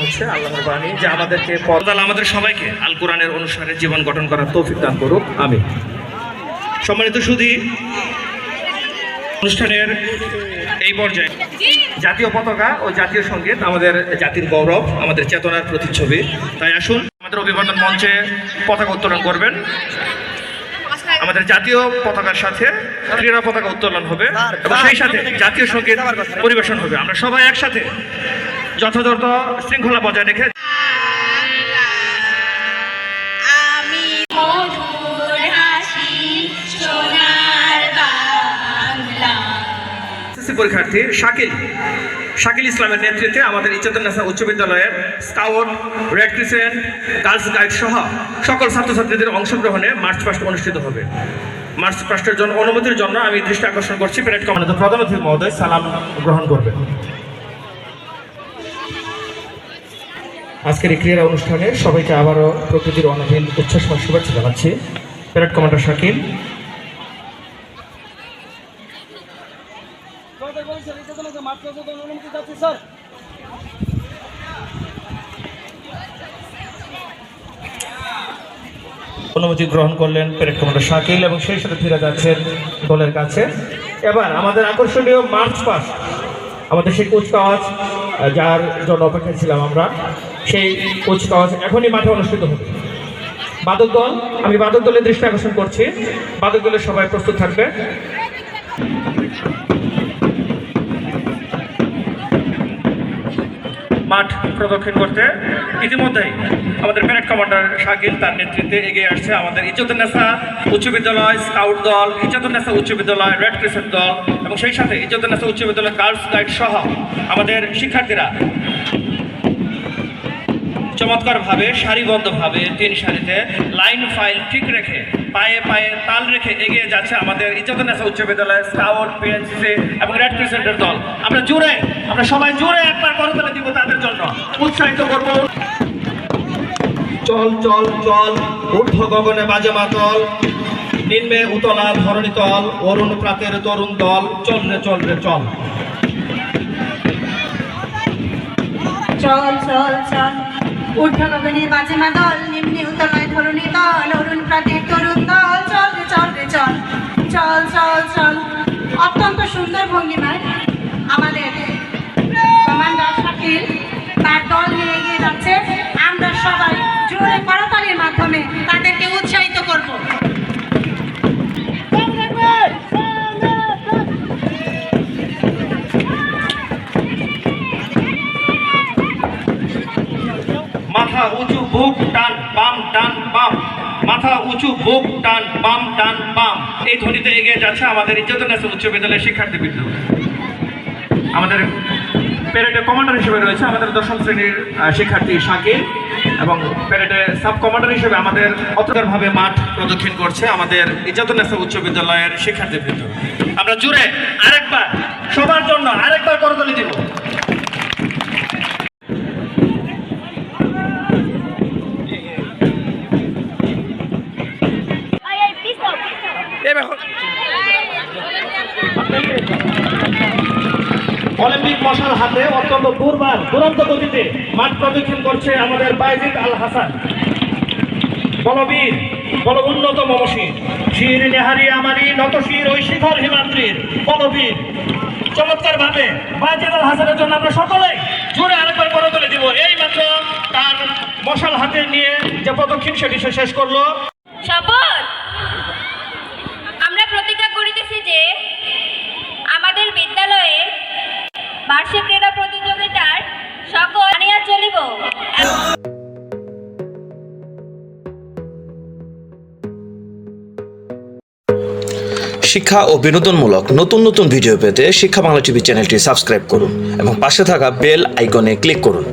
হচ্ছে বাণী আমাদেরকে আল্লাহ আমাদের সবাইকে আল জীবন গঠন করার দান করুক আমি সম্মানিত অনুষ্ঠানের এই পর্যায়ে জাতীয় পতাকা ও জাতীয় সংগীত আমাদের জাতির গৌরব, আমাদের চেতনার প্রতিচ্ছবি। তাই আসুন, আমাদের অভিবাদন মঞ্চে পতাকা উত্তোলন করবেন। আমাদের জাতীয় পতাকার সাথে ক্রীড়া পতাকা উত্তোলন হবে এবং সেই সাথে জাতীয় সংগীত পরিবেশন হবে। আমরা সবাই একসাথে যথাযথ শৃঙ্খলা বজায় রেখে পরীক্ষার্থী শাকিল। শাকিল ইসলামের নেতৃত্বে আমাদের ইচ্ছাতুন্নেসা উচ্চ বিদ্যালয়ের scout red crescent girls guide সহ সকল ছাত্রছাত্রীদের অংশগ্রহণে মার্চ পাস্ট অনুষ্ঠিত হবে। মার্চ পাস্টের জন্য অনুমতির জন্য আমি দৃষ্টি আকর্ষণ করছি প্যারেড কমান্ডার প্রধান অতিথি মহোদয় সালাম গ্রহণ করবেন। আজকের এই ক্রীড়া অনুষ্ঠানে সবাইকে আবারও প্রকৃতির অনভিল উচ্ছ্বাসময় শুভেচ্ছা জানাচ্ছি। Parade commander Shakil. অনুমতি গ্রহণ করলেন প্যারেড কমান্ডার শাকিল এবং সেই সাথে ফিরে যাচ্ছেন দলের কাছে। এবার আমাদের আকর্ষণীয় মার্চ পাস আমাদের সেই কুচকাওয়াজ যার জন্য অপেক্ষা ছিলাম আমরা। সেই কুচকাওয়াজ এখনই মাঠে অনুষ্ঠিত হবে। বাদক দল, আমি বাদক দলের দৃষ্টি আকর্ষণ করছি। বাদক দলের সবাই প্রস্তুত থাকবে। মাঠ প্রদক্ষিণ করতে ইতিমধ্যেই আমাদের প্যারেড কমান্ডার শাকিল তার নেতৃত্বে এগিয়ে আসছে আমাদের ইজ্জতুন্নেসা উচ্চ বিদ্যালয় স্কাউট দল ইজ্জতুন্নেসা উচ্চ বিদ্যালয় রেড ক্রিসেন্ট দল, এবং সেই সাথে ইজ্জতুন্নেসা উচ্চ বিদ্যালয় গার্লস গাইড সহ আমাদের শিক্ষার্থীরা চমৎকারভাবে, সারিবদ্ধভাবে তিন সারিতে লাইন ফাইল ঠিক রেখে, পায়ে পায়ে তাল রেখে এগিয়ে যাচ্ছে আমাদের ইজ্জতুন্নেসা উচ্চ বিদ্যালয় স্কাউট পিএনসিসি এবং রেড ক্রিসেন্টের দল। আমরা জুড়ে আমরা সবাই জুড়ে একবার করতালে দিব তাদের জন্য। উৎসাহিত করব। চল চল চল, ঊর্ধ্ব গগনে বাজে মাতল। নিম্নে উতলা ধরণী তল, অরুণ প্রাতের তরুণ দল। চল রে চল রে, চল। চল চল চল। ঊর্ধ্ব গগনে বাজে মাদল, নিম্নে উতলায় ধরণী দল, অরুণ প্রাতের তরুণ দল, চল রে চল রে, চল। চল চল চল। অত্যন্ত সুন্দর ভঙ্গিমায় আমাদের কমান্ডার শাকিল তার দল নিয়ে এগিয়ে যাচ্ছে। আমরা সবাই জোরে করতালির মাধ্যমে তাদেরকে উৎসাহিত করব মাথা উঁচু, বুক, টান, বাম টান, বাম। মাথা উঁচু, বুক, টান, বাম টান, বাম। এই ধ্বনিতে এগিয়ে যাচ্ছে আমাদের উচ্চ বিদ্যালয়ের শিক্ষার্থী আমাদের প্যারেডের কমান্ডার হিসেবে রয়েছে আমাদের দশম শ্রেণির শিক্ষার্থী শাকিল এবং প্যারেডের সাব কমান্ডার হিসেবে আমাদের অতটারভাবে মাঠ প্রদক্ষিণ করছে আমাদের ইজ্জতনেসা উচ্চ বিদ্যালয়ের শিক্ষার্থী বৃন্দ আমরা জুড়ে আরেকবার সবার জন্য আরেকবার করতালি দিব মশাল হাতে অত্যন্ত দুর্বার, দুরন্ত গতিতে মাঠ প্রদক্ষিণ করছে আমাদের বাইজিদ আল হাসান। বলবীর বল উন্নত মমশীর। শির নেহারি আমারি নতশির ওই শিখর হিমাদ্রির। বলবীর চমৎকার ভাবে বাইজিদ আল হাসানের জন্য আমরা সকলেই জোরে আরেকবার করে তুলে দিব। এই মাত্র তার মশাল হাতে নিয়ে যে প্রদক্ষিণ সেটি সে শেষ করল। শপথ শিক্ষা ও বিনোদনমূলক নতুন নতুন ভিডিও পেতে শিক্ষা বাংলা টিভি চ্যানেলটি সাবস্ক্রাইব করুন এবং পাশে থাকা বেল আইকনে ক্লিক করুন।